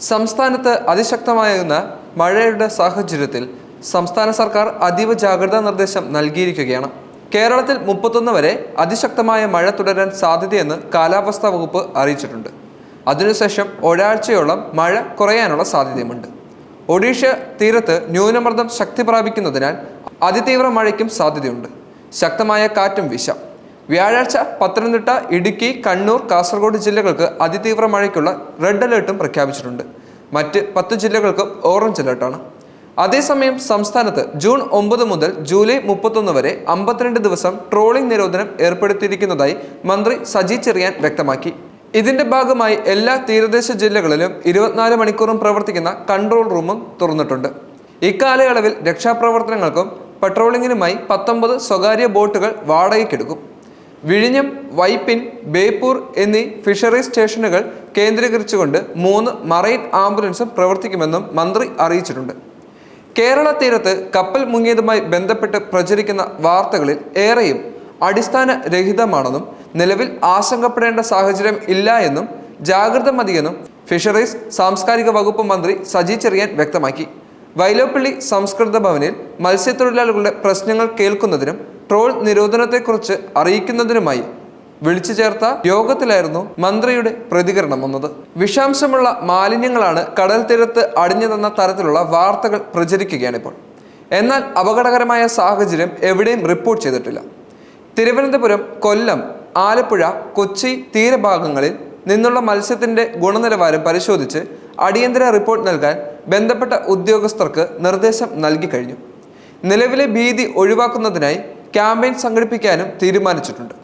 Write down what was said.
സംസ്ഥാനത്ത് അതിശക്തമായിരുന്ന മഴയുടെ സാഹചര്യത്തിൽ സംസ്ഥാന സർക്കാർ അതീവ ജാഗ്രതാ നിർദ്ദേശം നൽകിയിരിക്കുകയാണ്. കേരളത്തിൽ മുപ്പത്തൊന്ന് വരെ അതിശക്തമായ മഴ തുടരാൻ സാധ്യതയെന്ന് കാലാവസ്ഥാ വകുപ്പ് അറിയിച്ചിട്ടുണ്ട്. അതിനുശേഷം ഒരാഴ്ചയോളം മഴ കുറയാനുള്ള സാധ്യതയുമുണ്ട്. ഒഡീഷ തീരത്ത് ന്യൂനമർദ്ദം ശക്തി പ്രാപിക്കുന്നതിനാൽ അതിതീവ്ര മഴയ്ക്കും സാധ്യതയുണ്ട്. ശക്തമായ കാറ്റും വീശാം. വ്യാഴാഴ്ച പത്തനംതിട്ട ഇടുക്കി കണ്ണൂർ കാസർഗോഡ് ജില്ലകൾക്ക് അതിതീവ്ര മഴയ്ക്കുള്ള റെഡ് അലേർട്ടും പ്രഖ്യാപിച്ചിട്ടുണ്ട്. മറ്റ് പത്ത് ജില്ലകൾക്കും ഓറഞ്ച് അലേർട്ടാണ്. അതേസമയം സംസ്ഥാനത്ത് ജൂൺ ഒമ്പത് മുതൽ ജൂലൈ മുപ്പത്തൊന്ന് വരെ അമ്പത്തിരണ്ട് ദിവസം ട്രോളിംഗ് നിരോധനം ഏർപ്പെടുത്തിയിരിക്കുന്നതായി മന്ത്രി സജി ചെറിയാൻ വ്യക്തമാക്കി. ഇതിന്റെ ഭാഗമായി എല്ലാ തീരദേശ ജില്ലകളിലും ഇരുപത്തിനാല് മണിക്കൂറും പ്രവർത്തിക്കുന്ന കൺട്രോൾ റൂമും തുറന്നിട്ടുണ്ട്. ഇക്കാലയളവിൽ രക്ഷാപ്രവർത്തനങ്ങൾക്കും പട്രോളിങ്ങിനുമായി പത്തൊമ്പത് സ്വകാര്യ ബോട്ടുകൾ വാടകയ്ക്കെടുക്കും. വിഴിഞ്ഞം വൈപ്പിൻ ബേപ്പൂർ എന്നീ ഫിഷറീസ് സ്റ്റേഷനുകൾ കേന്ദ്രീകരിച്ചുകൊണ്ട് മൂന്ന് മറൈൻ ആംബുലൻസും പ്രവർത്തിക്കുമെന്നും മന്ത്രി അറിയിച്ചിട്ടുണ്ട്. കേരള തീരത്ത് കപ്പൽ മുങ്ങിയതുമായി ബന്ധപ്പെട്ട് പ്രചരിക്കുന്ന വാർത്തകളിൽ ഏറെയും അടിസ്ഥാന രഹിതമാണെന്നും നിലവിൽ ആശങ്കപ്പെടേണ്ട സാഹചര്യം ഇല്ല എന്നും ജാഗ്രത മതിയെന്നും ഫിഷറീസ് സാംസ്കാരിക വകുപ്പ് മന്ത്രി സജി ചെറിയാൻ വ്യക്തമാക്കി. വൈലോപ്പള്ളി സംസ്കൃത ഭവനിൽ മത്സ്യത്തൊഴിലാളികളുടെ പ്രശ്നങ്ങൾ കേൾക്കുന്നതിനും ട്രോൾ നിരോധനത്തെക്കുറിച്ച് അറിയിക്കുന്നതിനുമായി വിളിച്ചു ചേർത്ത യോഗത്തിലായിരുന്നു മന്ത്രിയുടെ പ്രതികരണം വന്നത്. വിഷാംശമുള്ള മാലിന്യങ്ങളാണ് കടൽ തീരത്ത് അടിഞ്ഞതെന്ന തരത്തിലുള്ള വാർത്തകൾ പ്രചരിക്കുകയാണിപ്പോൾ. എന്നാൽ അപകടകരമായ സാഹചര്യം എവിടെയും റിപ്പോർട്ട് ചെയ്തിട്ടില്ല. തിരുവനന്തപുരം കൊല്ലം ആലപ്പുഴ കൊച്ചി തീരഭാഗങ്ങളിൽ നിന്നുള്ള മത്സ്യത്തിന്റെ ഗുണനിലവാരം പരിശോധിച്ച് അടിയന്തര റിപ്പോർട്ട് നൽകാൻ ബന്ധപ്പെട്ട ഉദ്യോഗസ്ഥർക്ക് നിർദ്ദേശം നൽകി കഴിഞ്ഞു. നിലവിലെ ഭീതി ഒഴിവാക്കുന്നതിനായി ക്യാമ്പയിൻ സംഘടിപ്പിക്കാനും തീരുമാനിച്ചിട്ടുണ്ട്.